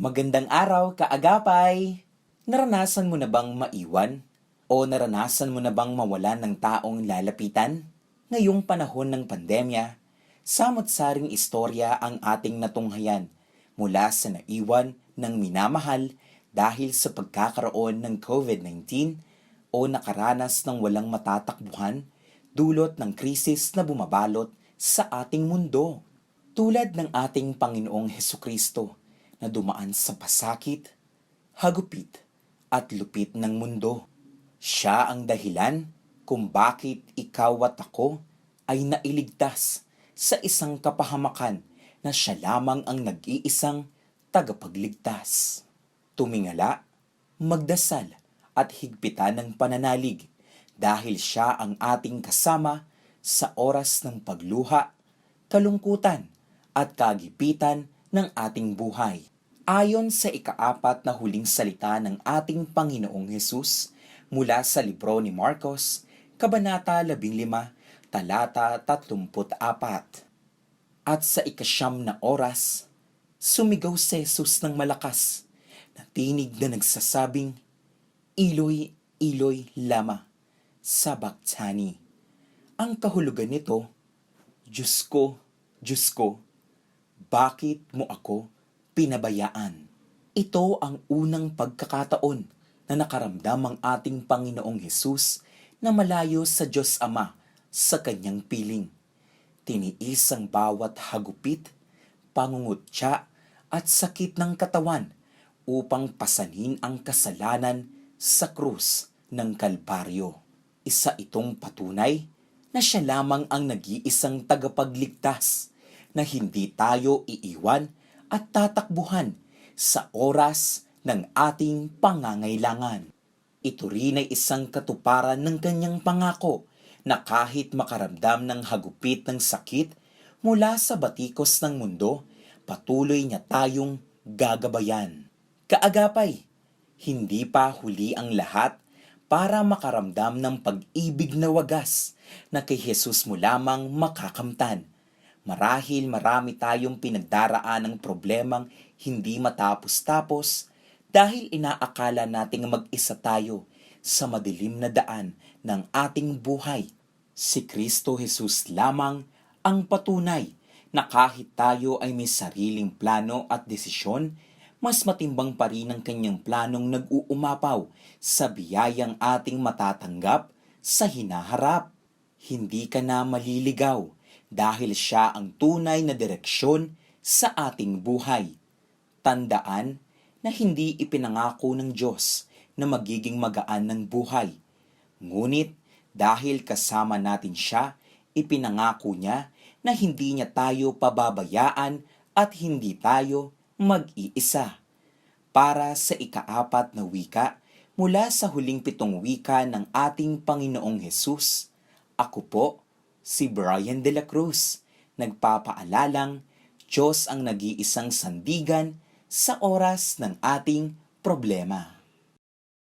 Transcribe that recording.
Magandang araw, kaagapay! Naranasan mo na bang maiwan? O naranasan mo na bang mawalan ng taong lalapitan? Ngayong panahon ng pandemya, samot-saring istorya ang ating natunghayan mula sa naiwan ng minamahal dahil sa pagkakaroon ng COVID-19 o nakaranas ng walang matatakbuhan dulot ng krisis na bumabalot sa ating mundo. Tulad ng ating Panginoong Heso Kristo na dumaan sa pasakit, hagupit at lupit ng mundo. Siya ang dahilan kung bakit ikaw at ako ay nailigtas sa isang kapahamakan na siya lamang ang nag-iisang tagapagligtas. Tumingala, magdasal at higpitan ng pananalig dahil siya ang ating kasama sa oras ng pagluha, kalungkutan at kagipitan ng ating buhay. Ayon sa ikaapat na huling salita ng ating Panginoong Hesus mula sa libro ni Marcos, Kabanata 15, talata 34. At sa ikasyam na oras, sumigaw si Jesus ng malakas na tinig na nagsasabing, Iloy, Iloy, Lama, Sabaktani. Ang kahulugan nito, Diyos ko, Diyos ko, bakit mo ako pinabayaan? Ito ang unang pagkakataon na nakaramdam ang ating Panginoong Hesus na malayo sa Diyos Ama sa kanyang piling. Tiniis ang bawat hagupit, pangungutya at sakit ng katawan upang pasanin ang kasalanan sa krus ng Kalbaryo. Isa itong patunay na siya lamang ang nag-iisang tagapagligtas na hindi tayo iiwan at tatakbuhan sa oras ng ating pangangailangan. Ito rin ay isang katuparan ng kanyang pangako na kahit makaramdam ng hagupit ng sakit mula sa batikos ng mundo, patuloy niya tayong gagabayan. Kaagapay, hindi pa huli ang lahat para makaramdam ng pag-ibig na wagas na kay Jesus mo lamang makakamtan. Marahil marami tayong pinagdaraan ng problemang hindi matapos-tapos dahil inaakala nating mag-isa tayo sa madilim na daan ng ating buhay. Si Kristo Jesus lamang ang patunay na kahit tayo ay may sariling plano at desisyon, mas matimbang pa rin ang kanyang planong nag-uumapaw sa biyayang ating matatanggap sa hinaharap. Hindi ka na maliligaw dahil siya ang tunay na direksyon sa ating buhay. Tandaan na hindi ipinangako ng Diyos na magiging magaan ng buhay. Ngunit dahil kasama natin siya, ipinangako niya na hindi niya tayo pababayaan at hindi tayo mag-iisa. Para sa ikaapat na wika mula sa huling pitong wika ng ating Panginoong Hesus, ako po, si Brian de la Cruz, nagpapaalalang Diyos ang nag-iisang sandigan sa oras ng ating problema.